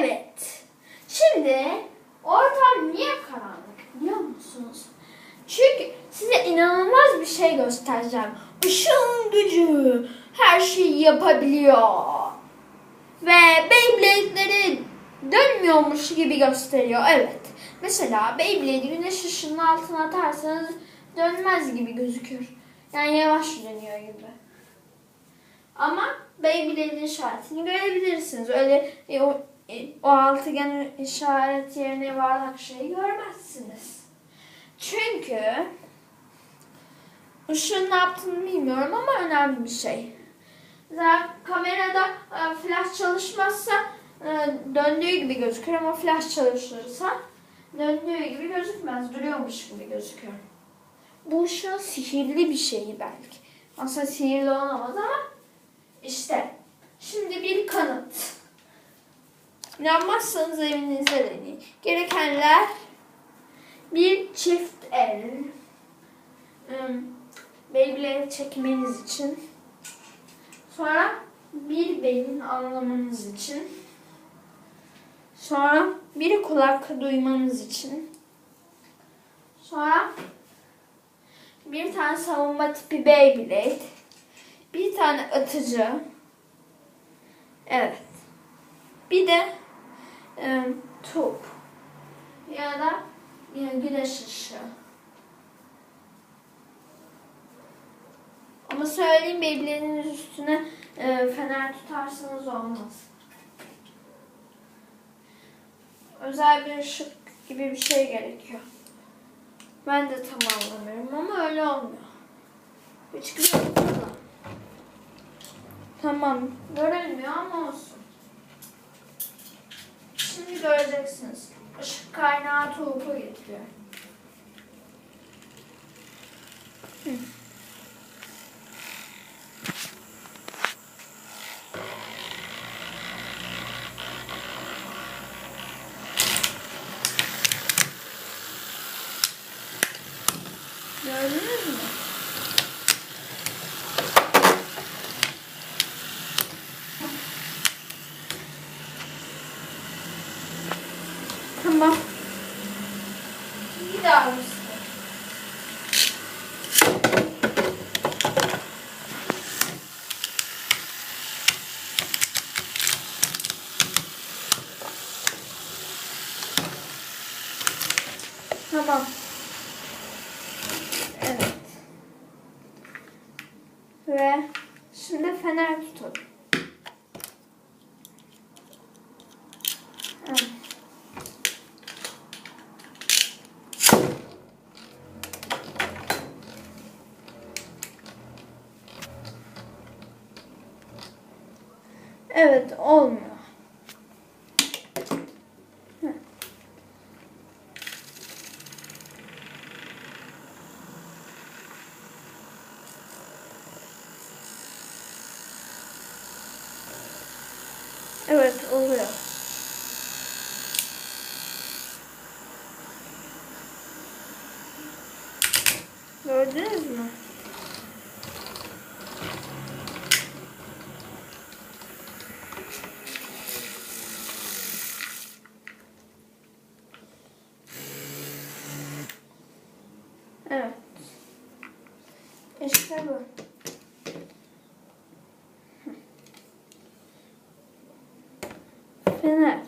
Evet. Şimdi ortam niye karanlık biliyor musunuz? Çünkü size inanılmaz bir şey göstereceğim. Işığın gücü her şeyi yapabiliyor. Ve Beyblade'leri dönmüyormuş gibi gösteriyor. Evet. Mesela Beyblade'i güneş ışığının altına atarsanız dönmez gibi gözüküyor. Yani yavaş dönüyor gibi. Ama Beyblade'in işaretini görebilirsiniz. Öyle e, o, o altıgen işaret yerine yuvarlak şeyi görmezsiniz. Çünkü ışığın ne yaptığını bilmiyorum ama önemli bir şey. Zaten kamerada e, flash çalışmazsa e, döndüğü gibi gözükür ama flash çalışırsa döndüğü gibi gözükmez. Duruyormuş gibi gözüküyor. Bu ışığın sihirli bir şeyi belki. Aslında sihirli olamaz ama işte şimdi bir kanıt. İnanmazsanız evinizde deneyin. Gerekenler bir çift el, ım, Beyblade çekmeniz için, sonra bir beyin anlamanız için, sonra bir kulak duymanız için, sonra bir tane savunma tipi Beyblade, bir tane atıcı, evet, bir de ım, top ya da yani güneş ışığı. Ama söyleyeyim Beyblade'in üstüne e, fener tutarsanız olmaz. Özel bir ışık gibi bir şey gerekiyor. Ben de tam anlamıyorum ama öyle olmuyor. Hiç güzel Tamam. Görünmüyor ama olsun. Şimdi göreceksiniz. Işık kaynağı topu getiriyor. Hı. Gördünüz mü? Tamam. Bir daha mısın? Tamam. Evet. Ve şimdi fener tutalım. Evet. Evet olmuyor. Evet oluyor. Gördünüz mü? Evet. İşte bu. Fener.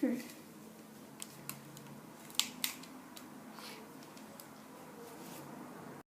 Hı.